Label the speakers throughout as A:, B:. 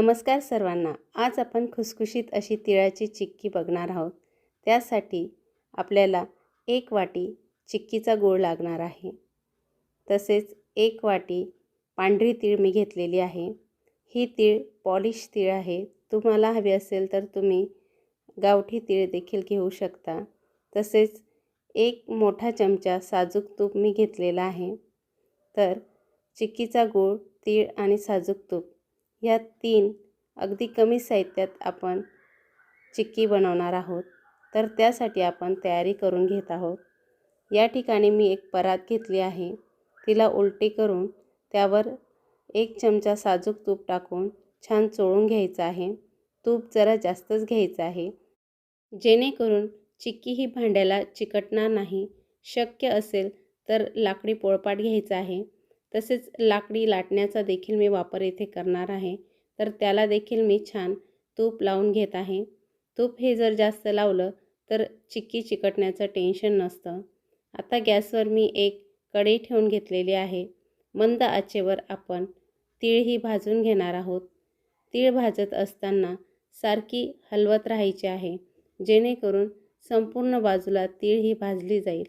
A: नमस्कार सर्वांना. आज आपण खुसखुशीत अशी तिळाची चिक्की बघणार आहोत. त्यासाठी आपल्याला एक वाटी चिक्कीचा गूळ लागणार आहे. तसेच एक वाटी पांढरी तीळ मी घेतलेली आहे. ही तीळ पॉलिश तीळ आहे. तुम्हाला हवी असेल तर तुम्ही गावठी तीळ देखील घेऊ शकता. तसेच एक मोठा चमचा साजूक तूप मी घेतलेला आहे. तर चिक्कीचा गूळ तीळ आणि साजूक तूप ह्या तीन अगदी कमी साहित्यात आपण चिक्की बनवणार आहोत. तर त्यासाठी आपण तयारी करून घेत आहोत. या ठिकाणी मी एक परात घेतली आहे. तिला उलटी करून त्यावर एक चमचा साजूक तूप टाकून छान चोळून घ्यायचं आहे. तूप जरा जास्तच घ्यायचं आहे. जेणेकरून चिक्की ही भांड्याला चिकटणार नाही. शक्य असेल तर लाकडी पोळपाट घ्यायचा आहे. तसेच लाकडी लाटण्याचा देखील मी वापर येथे करणार आहे. तर त्याला देखील मी छान तूप लावून घेत आहे. तूप हे जर जास्त लावलं तर चिक्की चिकटण्याचं टेन्शन नसतं. आता गॅसवर मी एक कढई ठेवून घेतलेली आहे. मंद आचेवर आपण तीळ ही भाजून घेणार आहोत. तीळ भाजत असताना सारखी हलवत राहायची आहे. जेणेकरून संपूर्ण बाजूला तीळ ही भाजली जाईल.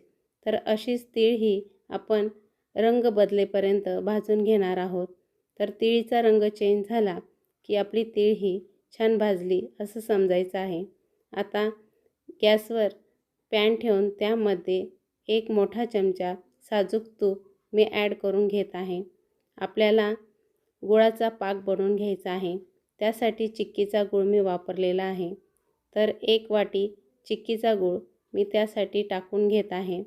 A: तर अशीच तीळ ही आपण रंग बदलेपर्यंत भाजून घेणार आहोत. तर तिळीचा रंग चेंज झाला की आपली तीळ ही छान भाजली असं समजायचं आहे. आता गॅसवर पॅन ठेवून त्यामध्ये एक मोठा चमचा साजूक तूप मी ॲड करून घेत आहे. आपल्याला गुळाचा पाक बनवून घ्यायचा आहे. त्यासाठी चिक्कीचा गूळ मी वापरलेला आहे. तर एक वाटी चिक्कीचा गूळ मी त्यासाठी टाकून घेत आहे.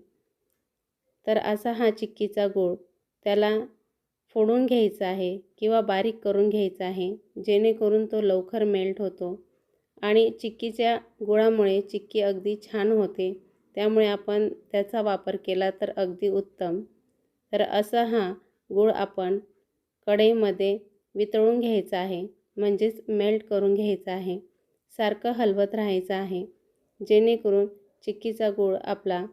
A: तर असा हा चिक्कीचा गूळ त्याला फोडून घ्यायचा आहे किंवा बारीक करून घ्यायचा आहे जेणेकरून तो लवकर मेल्ट होतो. आणि चिक्कीच्या गुळामुळे चिक्की अगदी छान होते त्यामुळे आपण त्याचा वापर केला तर अगदी उत्तम. तर असा हा गूळ आपण कढईमध्ये वितळून घ्यायचा आहे म्हणजेच मेल्ट करून घ्यायचा आहे. सारखं हलवत राहायचं आहे जेणेकरून चिक्कीचा गूळ आपला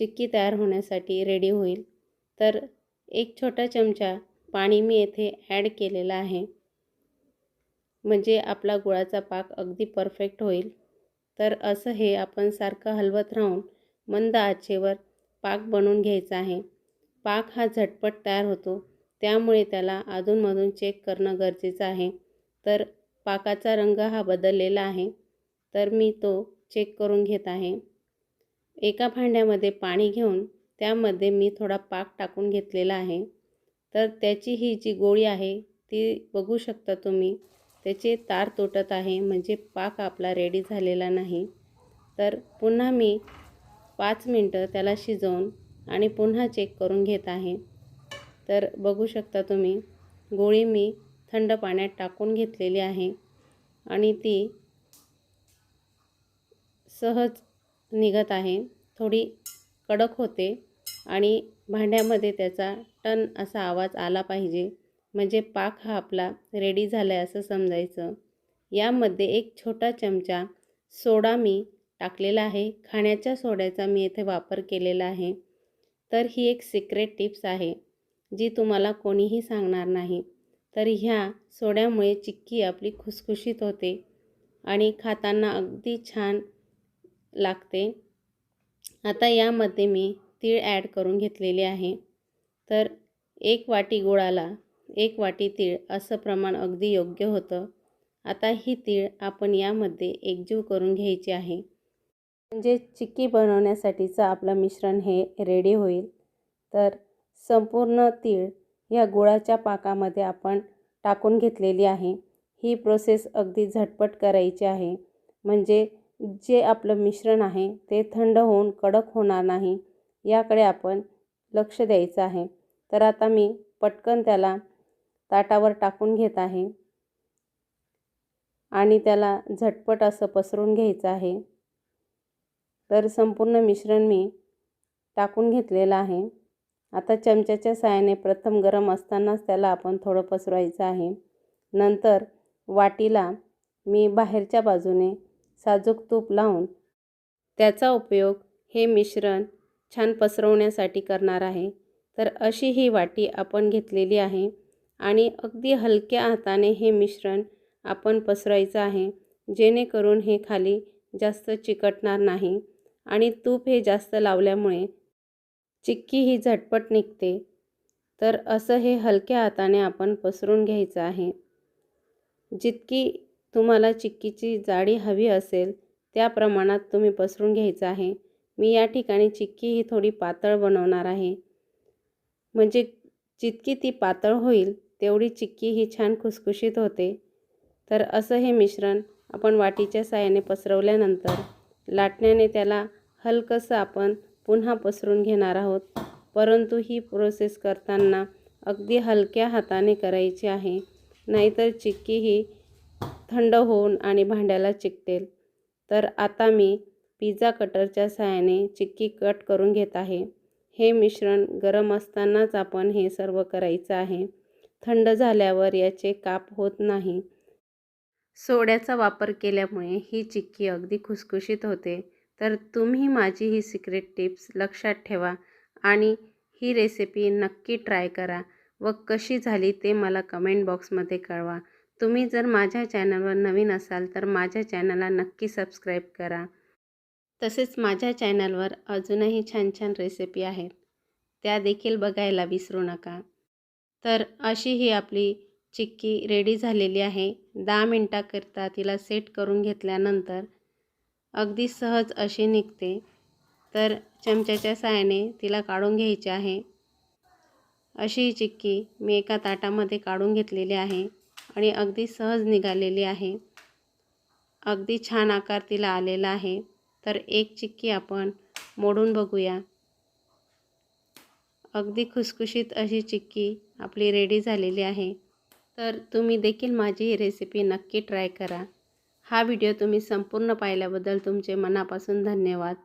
A: चिक्की तयार होण्यासाठी रेडी होईल. तर एक छोटा चमचा पाणी मी येथे ॲड केलेला आहे. म्हणजे आपला गुळाचा पाक अगदी परफेक्ट होईल. तर असं हे आपण सारखं हलवत राहून मंद आचेवर पाक बनवून घ्यायचा आहे. पाक हा झटपट तयार होतो. त्यामुळे त्याला अधूनमधून चेक करणं गरजेचं आहे. तर पाकाचा रंग हा बदललेला आहे. तर मी तो चेक करून घेत आहे. एका भांड्यामध्ये पाणी घेऊन त्यामध्ये मी थोडा पाक टाकून घेतलेला आहे. तर त्याची ही जी गोळी आहे ती बघू शकता तुम्ही. त्याचे तार तुटत आहे म्हणजे पाक आपला रेडी झालेला नाही. तर पुन्हा मी पाच मिनटं त्याला शिजवून आणि पुन्हा चेक करून घेत आहे. तर बघू शकता तुम्ही गोळी मी थंड पाण्यात टाकून घेतलेली आहे. आणि ती सहज निघत आहे. थोडी कडक होते आणि भांड्यामध्ये त्याचा टन असा आवाज आला पाहिजे. म्हणजे पाक हा आपला रेडी झाला आहे असं समजायचं. यामध्ये एक छोटा चमचा सोडा मी टाकलेला आहे. खाण्याच्या सोड्याचा मी येथे वापर केलेला आहे. तर ही एक सिक्रेट टिप्स आहे जी तुम्हाला कोणीही सांगणार नाही. तर ह्या सोड्यामुळे चिक्की आपली खुसखुशीत होते आणि खाताना अगदी छान लागते. आता यामध्ये मी तीळ ॲड करून घेतलेले आहे. तर एक वाटी गुळाला एक वाटी तीळ असं प्रमाण अगदी योग्य होतं. आता ही तीळ आपण यामध्ये एकजीव करून घ्यायची आहे. म्हणजे चिक्की बनवण्यासाठीचं आपलं मिश्रण हे रेडी होईल. तर संपूर्ण तीळ या गुळाच्या पाकामध्ये आपण टाकून घेतलेली आहे. ही प्रोसेस अगदी झटपट करायची आहे. म्हणजे जे आपलं मिश्रण आहे ते थंड होऊन कडक होणार नाही याकडे आपण लक्ष द्यायचं आहे. तर आता मी पटकन त्याला ताटावर टाकून घेत आहे. आणि त्याला झटपट असं पसरून घ्यायचं आहे. तर संपूर्ण मिश्रण मी टाकून घेतलेलं आहे. आता चमच्याच्या साहाय्याने प्रथम गरम असतानाच त्याला आपण थोडं पसरवायचं आहे. नंतर वाटीला मी बाहेरच्या बाजूने साजूक तूप लावून त्याचा उपयोग हे मिश्रण छान पसरवण्यासाठी करणार आहे. तर अशी ही वाटी आपण घेतलेली आहे आणि अगदी हलक्या हाताने हे मिश्रण आपण पसरायचं आहे. जेणेकरून हे खाली जास्त चिकटणार नाही आणि तूप हे जास्त लावल्यामुळे चिक्की ही झटपट निघते. तर असं हे हलक्या हाताने आपण पसरून घ्यायचं आहे. जितकी तुम्हाला चिक्कीची जाडी हवी असेल त्या प्रमाणात तुम्ही पसरून घ्यायचं आहे. मी या ठिकाणी चिक्की ही थोडी पातळ बनवणार आहे. म्हणजे जितकी ती पातळ होईल तेवढी चिक्की ही छान खुसखुशीत होते. तर असं हे मिश्रण आपण वाटीच्या साह्याने पसरवल्यानंतर लाटण्याने त्याला हलकंसं आपण पुन्हा पसरून घेणार आहोत. परंतु ही प्रोसेस करताना अगदी हलक्या हाताने करायची आहे. नाहीतर चिक्की ही थंड होऊन आणि भांड्याला चिकटेल. तर आता मी पिझ्झा कटरच्या सहाय्याने चिक्की कट करून घेत आहे. हे मिश्रण गरम असतानाच आपण हे सर्व करायचं आहे. थंड झाल्यावर याचे काप होत नाही. सोड्याचा वापर केल्यामुळे ही चिक्की अगदी खुसखुशीत होते. तर तुम्ही माझी ही सिक्रेट टिप्स लक्षात ठेवा आणि ही रेसिपी नक्की ट्राय करा व कशी झाली ते मला कमेंट बॉक्समध्ये कळवा. तुम्ही जर माझ्या चॅनलवर नवीन असाल तर माझ्या चॅनलला नक्की सबस्क्राईब करा. तसेच माझ्या चॅनलवर अजूनही छान छान रेसिपी आहेत. त्या देखील बघायला विसरू नका. तर अशी ही आपली चिक्की रेडी झालेली आहे. दहा मिनटाकरिता तिला सेट करून घेतल्यानंतर अगदी सहज अशी निघते. तर चमच्याच्या साहाय्याने तिला काढून घ्यायची आहे. अशी ही चिक्की मी एका ताटामध्ये काढून घेतलेली आहे. आणि अगदी सहज निघालेली आहे. अगदी छान आकार तिला आलेला आहे. तर एक चिक्की आपण मोडून बघूया. अगदी खुसखुशीत अशी चिक्की आपली रेडी झालेली आहे. तर तुम्ही देखील माझी ही रेसिपी नक्की ट्राय करा. हा व्हिडिओ तुम्ही संपूर्ण पाहिल्याबद्दल तुमचे मनापासून धन्यवाद.